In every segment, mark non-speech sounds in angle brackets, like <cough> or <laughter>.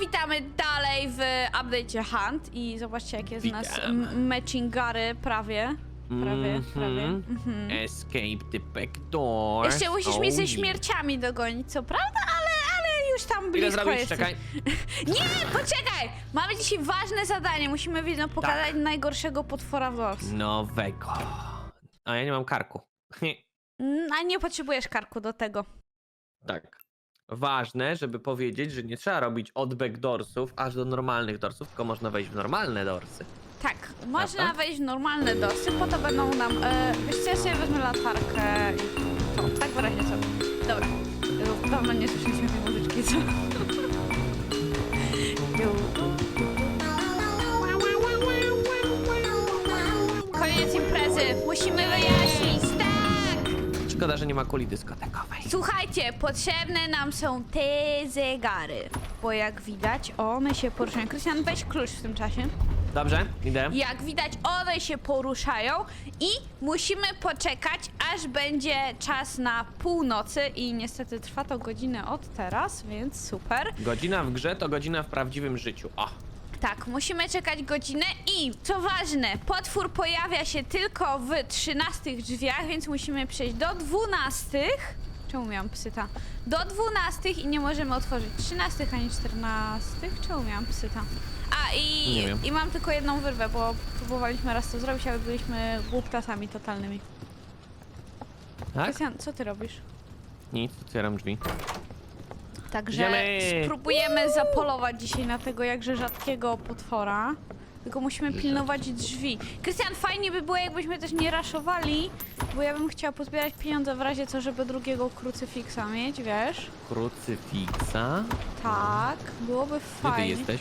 witamy dalej w update'cie Hunt i zobaczcie jakie u nas Witam. m- matchingary prawie. Prawie, Mhm. prawie. Mhm. Escape the back door. Jeszcze musisz ze Oh, śmierciami dogonić, co prawda, ale, ale już tam Ile blisko zrobić? jesteś. Czekaj. <laughs> Nie, poczekaj! Mamy dzisiaj ważne zadanie, musimy no, pokazać Tak. najgorszego potwora w Doors. Nowego. A ja nie mam karku. <laughs> Mm, A nie potrzebujesz karku do tego. tak. Ważne, żeby powiedzieć, że nie trzeba robić od backdoorsów aż do normalnych dorsów, tylko można wejść w normalne dorsy. Tak, można Prawda? wejść w normalne dorsy, po to będą nam... E, wiesz co, ja sobie wezmę latarkę i to, tak w razie co. Dobra, E, dawno nie słyszeliśmy tej muzyczki, co? <laughs> Koniec imprezy, musimy wyjaśnić, tak! Szkoda, że nie ma kuli dyskotekowej. Słuchajcie, potrzebne nam są te zegary, bo jak widać one się poruszają. Krystian, weź klucz w tym czasie. Dobrze, idę. Jak widać, one się poruszają i musimy poczekać, aż będzie czas na północy i niestety trwa to godzinę od teraz, więc super. Godzina w grze to godzina w prawdziwym życiu. O, Tak, musimy czekać godzinę i co ważne, potwór pojawia się tylko w 13 drzwiach, więc musimy przejść do 12. Czemu miałam psyta? Do 12 i nie możemy otworzyć 13 ani 14. Czemu miałam psyta? A i, Nie wiem. i mam tylko jedną wyrwę, bo próbowaliśmy raz to zrobić, ale byliśmy głuptasami totalnymi. tak? Krystian, co ty robisz? Nic, otwieram drzwi. Także Idziemy. spróbujemy zapolować dzisiaj na tego jakże rzadkiego potwora. Tylko musimy pilnować drzwi. Krystian, fajnie by było, jakbyśmy też nie raszowali, bo ja bym chciała pozbierać pieniądze w razie co, żeby drugiego krucyfiksa mieć, wiesz? Krucyfiksa. Tak, byłoby Gdzie ty fajnie. jesteś?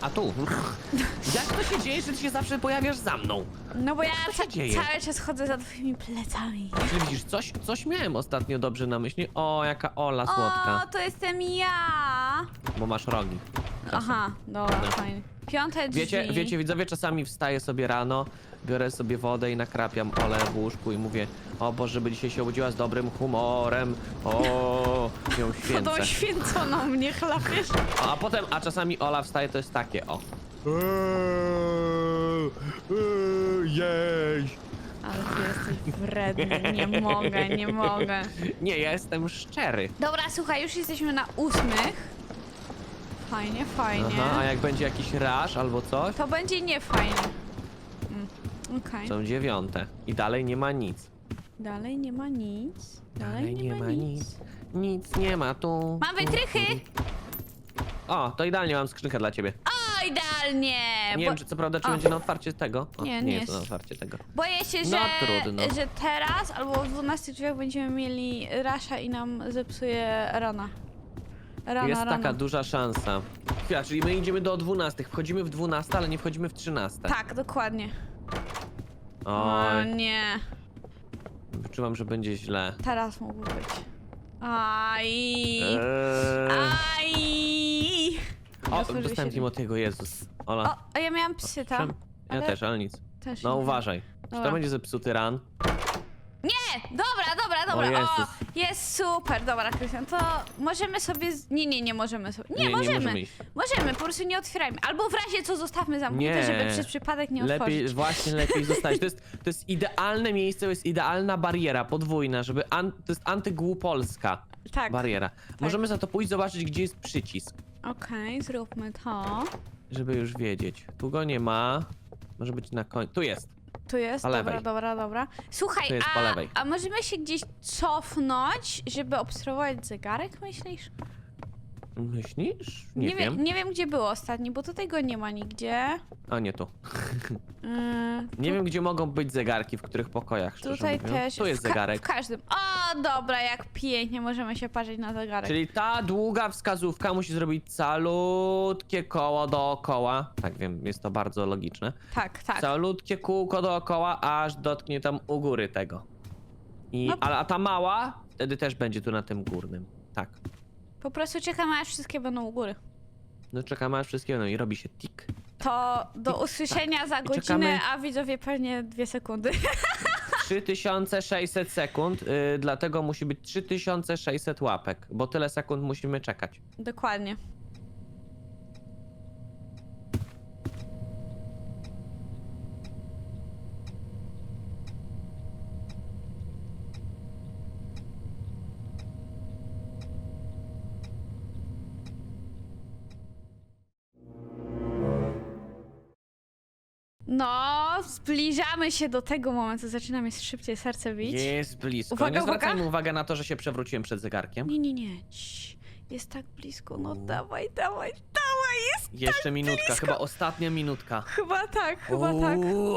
A tu. <laughs> Jak to się dzieje, że ty się zawsze pojawiasz za mną? No bo ja się ca- dzieje? cały czas chodzę za twoimi plecami. Czy widzisz, coś, coś miałem ostatnio dobrze na myśli. O, jaka Ola słodka. O, to jestem ja! Bo masz rogi. Aha, dobra, No. fajnie. Piąte drzwi. Wiecie, wiecie, widzowie, czasami wstaję sobie rano, biorę sobie wodę i nakrapiam Olę w łóżku i mówię, o Boże, żeby dzisiaj się obudziła z dobrym humorem, o, ją <laughs> święcę. Wodą święconą mnie chlapiesz. A potem, a czasami Ola wstaje, to jest takie, o. Jej! Ale ty jesteś wredny, nie mogę, nie <laughs> mogę. Nie, ja jestem szczery. Dobra, słuchaj, już jesteśmy na ósmych. Fajnie, fajnie. Aha, a jak będzie jakiś raż albo coś, To będzie niefajnie. Okej. są dziewiąte. I dalej nie ma nic. Dalej nie ma nic. Dalej, nie, ma nic. Nic nie ma tu. Mam wytrychy! O, to idealnie mam skrzynkę dla ciebie. O, idealnie! Nie bo, wiem, czy co prawda, czy A. będzie na otwarcie tego. O, Nie, nie, nie jest na jest. otwarcie tego. Boję się, No, że, trudno. że teraz albo w 12 drzwiach będziemy mieli rasza i nam zepsuje rana. Rana, jest rana. taka duża szansa. Chwila, czyli my idziemy do 12. Wchodzimy w 12, ale nie wchodzimy w 13. Tak, dokładnie. O Oj, nie. wyczuwam, że będzie źle. Teraz mógł być. Aj. Eee... Aj. O, dostałem się- Timotiego, Jezus. Ola. O, a ja miałam psyta. Przem- Ja ale- też, ale nic. Też No nie. uważaj. Czy Dobra. to będzie zepsuty ran? Nie! Dobra, dobra. O, Jezus. jest super. Dobra, Krystian, to możemy sobie... Z... Nie, nie, nie możemy sobie... Nie, Nie, nie możemy. możemy iść. Możemy, po prostu nie otwierajmy. Albo w razie co zostawmy zamknięte, żeby przez przypadek nie Lepiej, otworzyć. właśnie lepiej <laughs> zostać. To jest, to jest idealne miejsce, to jest idealna bariera podwójna, żeby an, to jest antygłupolska Tak. bariera. Możemy za to pójść zobaczyć, gdzie jest przycisk, Okej, zróbmy to. żeby już wiedzieć. Tu go nie ma. Może być na końcu. Tu jest. Tu jest, Po dobra, lewej. dobra, dobra. Słuchaj, Tu jest a, po lewej. a możemy się gdzieś cofnąć, żeby obserwować zegarek, myślisz? Myślisz? Nie, wie- wiem. nie wiem, gdzie było ostatni, bo tutaj go nie ma nigdzie. A nie tu. <laughs> Yy, Nie wiem, gdzie mogą być zegarki, w których pokojach, szczerze tutaj mówiąc. też. Tu jest w ka- zegarek. W każdym. O, dobra, jak pięknie możemy się patrzeć na zegarek. Czyli ta długa wskazówka musi zrobić calutkie koło dookoła. Tak wiem, jest to bardzo logiczne. Tak, tak. Calutkie kółko dookoła, aż dotknie tam u góry tego. I, No. ale, a ta mała wtedy też będzie tu na tym górnym. Tak. Po prostu czekamy, aż wszystkie będą u góry. No czekamy aż wszystkie no i robi się tik. To do tak. usłyszenia za I godzinę, czekamy. a widzowie pewnie dwie sekundy. <laughs> 3600 sekund, y, dlatego musi być 3600 łapek, bo tyle sekund musimy czekać. Dokładnie. No, zbliżamy się do tego momentu. Zaczyna mi szybciej serce bić. Jest blisko. Uwaga, nie uwaga. zwracajmy uwagi na to, że się przewróciłem przed zegarkiem. Nie, nie, nie. Cii. Jest tak blisko. No dawaj, dawaj, dawaj. Jest Jeszcze minutka, blisko. chyba ostatnia minutka. chyba tak, chyba tak. Uuu,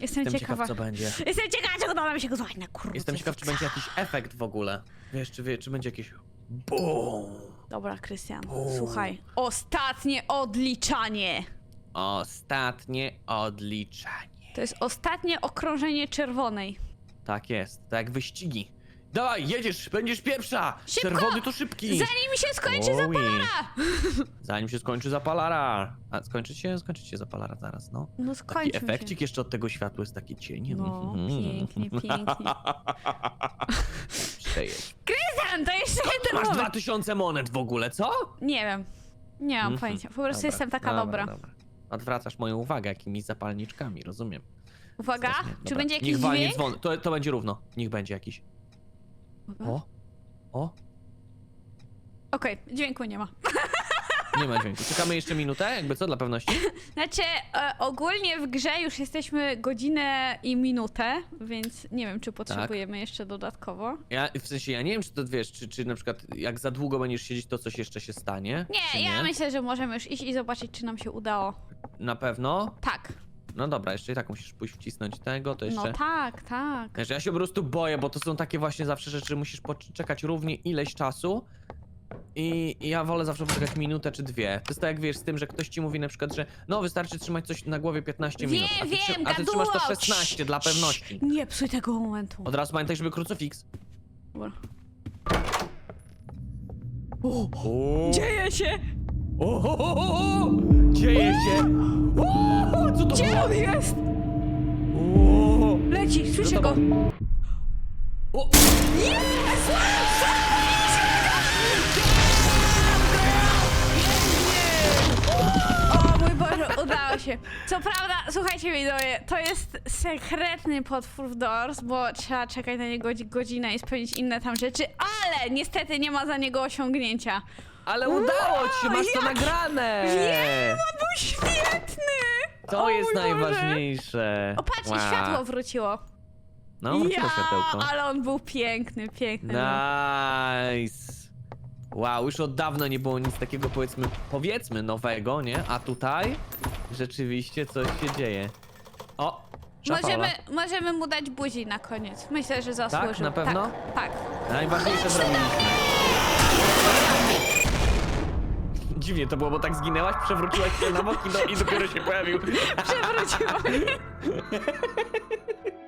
Jestem, Jestem ciekawa. ciekaw, co będzie. Jestem ciekawa, uda nam się go złapać na kurczę. Jestem ciekaw, czy będzie jakiś efekt w ogóle. Wiesz, czy, wie, czy będzie jakiś BUM! Dobra, Krystian, słuchaj. Ostatnie odliczanie. Ostatnie odliczanie. To jest ostatnie okrążenie czerwonej. Tak jest, tak jak wyścigi. Dawaj, jedziesz, będziesz pierwsza! Szybko! Czerwony to szybki! Zanim się skończy Oj. zapalara! <laughs> Zanim się skończy zapalara. A skończy się? Skończy się zapalara zaraz, no. No Taki skończy efekcik jeszcze od tego światła jest taki cień. No, Mhm. pięknie, <laughs> pięknie. Przejedź. Krystian, to jeszcze jeden Masz moment. 2000 monet w ogóle, co? Nie wiem. Nie mam Mhm. pojęcia. Po prostu Dobra, jestem taka dobra. Odwracasz moją uwagę jakimiś zapalniczkami, rozumiem. Uwaga, Strasznie. czy Dobra. będzie jakiś Niech walnie dźwięk? dzwon. To, to będzie równo. Niech będzie jakiś. Uwaga. O, o, Okej, dźwięku nie ma. <laughs> nie ma dźwięku. Czekamy jeszcze minutę, jakby co, dla pewności. <laughs> Znaczy, e, ogólnie w grze już jesteśmy godzinę i minutę, więc nie wiem, czy potrzebujemy jeszcze dodatkowo. Ja, w sensie, ja nie wiem, czy to wiesz, czy, czy na przykład jak za długo będziesz siedzieć, to coś jeszcze się stanie. czy Nie, ja myślę, że możemy już iść i zobaczyć, czy nam się udało. Na pewno. Tak. No dobra, jeszcze i tak musisz pójść wcisnąć tego, to jeszcze... No tak, tak. Wiesz, ja się po prostu boję, bo to są takie właśnie zawsze rzeczy, że musisz poczekać równie ileś czasu. I i ja wolę zawsze poczekać minutę czy dwie. To jest tak jak wiesz, z tym, że ktoś ci mówi na przykład, że no wystarczy trzymać coś na głowie 15 Wiem, minut. A ty, wiem, a ty trzymasz to gaduło. 16 dla Cii, pewności. Nie psuj tego momentu. Od razu pamiętaj, żeby krucyfiks. Dobra. O, Dzieje się! o, o, o, o, Dzieje się! O, co to Gdzie było? on jest? O, Leci, słyszę go. o, Jest! Co prawda, słuchajcie widzowie, to jest sekretny potwór w Doors, bo trzeba czekać na niego godzi- godzinę i spełnić inne tam rzeczy, ale niestety nie ma za niego osiągnięcia. ale udało ci się, masz to jak- nagrane! Wiem, on był świetny! To O jest mój Boże. najważniejsze. O patrzcie, Wow. światło wróciło. No, wróciło ja, światełko. ale on był piękny, piękny. był. Nice. Wow, już od dawna nie było nic takiego powiedzmy, powiedzmy nowego, nie? A tutaj rzeczywiście coś się dzieje. O. Możemy, możemy mu dać buzi na koniec. Myślę, że zasłużył. na pewno? Tak, tak. Najważniejsze zrobiliśmy. Dziwnie to było, bo tak zginęłaś, przewróciłaś się na bok i, do, i dopiero się pojawił. <laughs> Przewróciło mnie. <laughs>